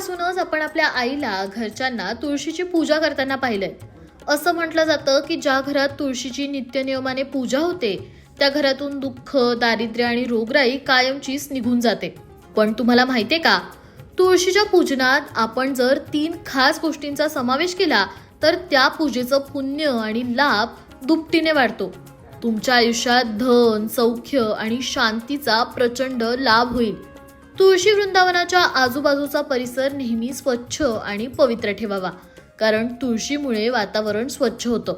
लहानपणापासूनच आपण आपल्या आईला घरच्यांना तुळशीची पूजा करताना पाहिलंय. असं म्हटलं जातं की ज्या घरात तुळशीची नित्यनियमाने पूजा होते त्या घरातून दुःख दारिद्र्य आणि रोगराई कायमचीच निघून जाते. पण तुम्हाला माहितीये का? तुळशीच्या पूजनात आपण जर तीन खास गोष्टींचा समावेश केला तर त्या पूजेचं पुण्य आणि लाभ दुपटीने वाढतो. तुमच्या आयुष्यात धन सौख्य आणि शांतीचा प्रचंड लाभ होईल. तुळशी वृंदावनाच्या आजूबाजूचा परिसर नेहमी स्वच्छ आणि पवित्र ठेवावा. कारण तुळशीमुळे वातावरण स्वच्छ होतं.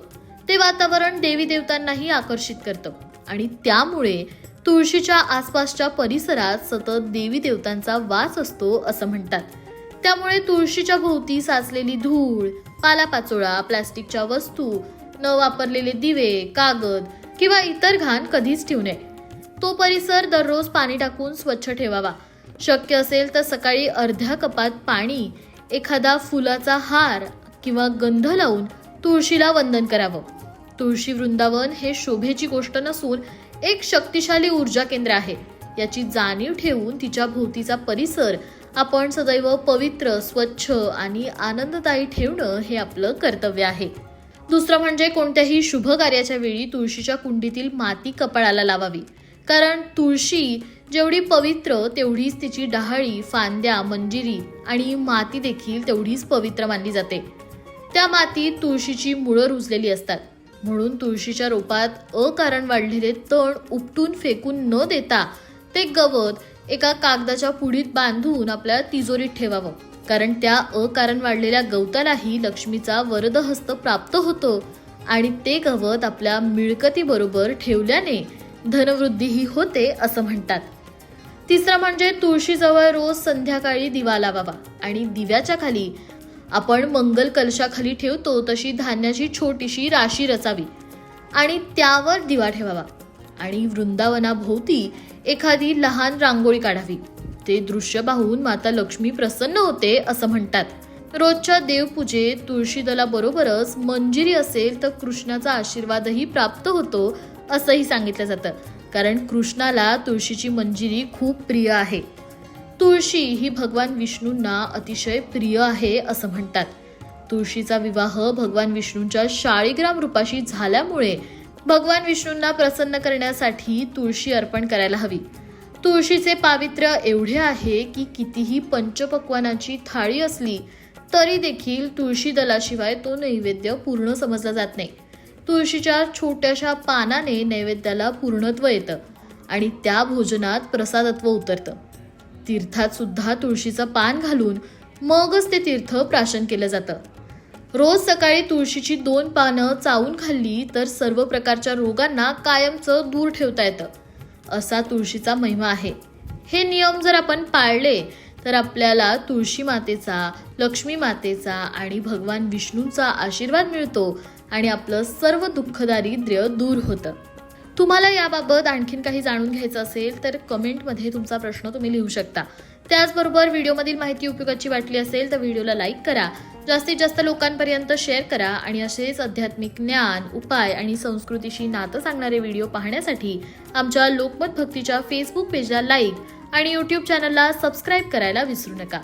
ते वातावरण देवी देवतांनाही आकर्षित करतं. आणि त्यामुळे तुळशीच्या आसपासच्या परिसरात सतत देवी देवतांचा वास असतो असं म्हणतात. त्यामुळे तुळशीच्या भोवती साचलेली धूळ पालापाचोळा प्लास्टिकच्या वस्तू न वापरलेले दिवे कागद किंवा इतर घाण कधीच ठेवू नये. तो परिसर दररोज पाणी टाकून स्वच्छ ठेवावा. शक्य असेल तर सकाळी अर्ध्या कपात पाणी एखादा फुलाचा हार किंवा गंध लावून तुळशीला वंदन करावं. तुळशी वृंदावन हे शोभेची गोष्ट नसून एक शक्तिशाली ऊर्जा केंद्र आहे. याची जाणीव ठेवून तिच्या भोवतीचा परिसर आपण सदैव पवित्र स्वच्छ आणि आनंददायी ठेवणं हे आपलं कर्तव्य आहे. दुसरं म्हणजे कोणत्याही शुभ कार्याच्या वेळी तुळशीच्या कुंडीतील माती कपाळाला लावावी. कारण तुळशी जेवढी पवित्र तेवढीच तिची डहाळी फांद्या मंजिरी आणि माती देखील तेवढीच पवित्र मानली जाते. त्या मातीत तुळशीची मुळं रुजलेली असतात. म्हणून तुळशीच्या रोपात अकारण वाढलेले तण उपटून फेकून न देता ते गवत एका कागदाच्या पुडीत बांधून आपल्या तिजोरीत ठेवावं. कारण त्या अकारण वाढलेल्या गवतालाही लक्ष्मीचा वरदहस्त प्राप्त होतो आणि ते गवत आपल्या मिळकतीबरोबर ठेवल्याने धनवृद्धीही होते असं म्हणतात. तिसरं म्हणजे तुळशीजवळ रोज संध्याकाळी दिवा लावावा आणि दिव्याच्या खाली आपण मंगल कलशाखाली ठेवतो तशी धान्याची छोटीशी राशी रचावी आणि त्यावर दिवा ठेवावा. आणि वृंदावनाभोवती एखादी लहान रांगोळी काढावी. ते दृश्य पाहून माता लक्ष्मी प्रसन्न होते असं म्हणतात. रोजच्या देवपूजेत तुळशी दलाबरोबरच मंजिरी असेल तर कृष्णाचा आशीर्वादही प्राप्त होतो असंही सांगितलं जातं. कारण कृष्णाला तुळशीची मंजिरी खूप प्रिय आहे. तुळशी ही भगवान विष्णूंना अतिशय प्रिय आहे असं म्हणतात. तुळशीचा विवाह भगवान विष्णूंच्या शाळीग्राम रूपाशी झाल्यामुळे भगवान विष्णूंना प्रसन्न करण्यासाठी तुळशी अर्पण करायला हवी. तुळशीचे पावित्र्य एवढे आहे की कितीही पंचपक्वानाची थाळी असली तरी देखील तुळशी दलाशिवाय तो नैवेद्य पूर्ण समजला जात नाही. तुळशीच्या छोट्याशा पानाने नैवेद्याला पूर्णत्व येतं आणि त्या भोजनात प्रसादत्व उतरतं. तीर्थात सुद्धा तुळशीचं पान घालून मगच ते तीर्थ प्राशन केलं जातं. रोज सकाळी तुळशीची दोन पानं चावून खाल्ली तर सर्व प्रकारच्या रोगांना कायमचं दूर ठेवता येतं. असा तुळशीचा महिमा आहे. हे नियम जर आपण पाळले तर आपल्याला तुळशी मातेचा लक्ष्मी मातेचा आणि भगवान विष्णूंचा आशीर्वाद मिळतो आणि आपलं सर्व दुःख दारिद्र्य दूर होतं. तुम्हाला याबाबत आणखीन काही जाणून घ्यायचं असेल तर कमेंटमध्ये तुमचा प्रश्न तुम्ही लिहू शकता. त्याचबरोबर व्हिडिओमधील माहिती उपयोगाची वाटली असेल तर व्हिडिओला लाईक करा. जास्तीत जास्त लोकांपर्यंत शेअर करा आणि असेच आध्यात्मिक ज्ञान उपाय आणि संस्कृतीशी नातं सांगणारे व्हिडिओ पाहण्यासाठी आमच्या लोकमत भक्तीच्या फेसबुक पेजला लाईक आणि यूट्यूब चॅनलला सबस्क्राईब करायला विसरू नका.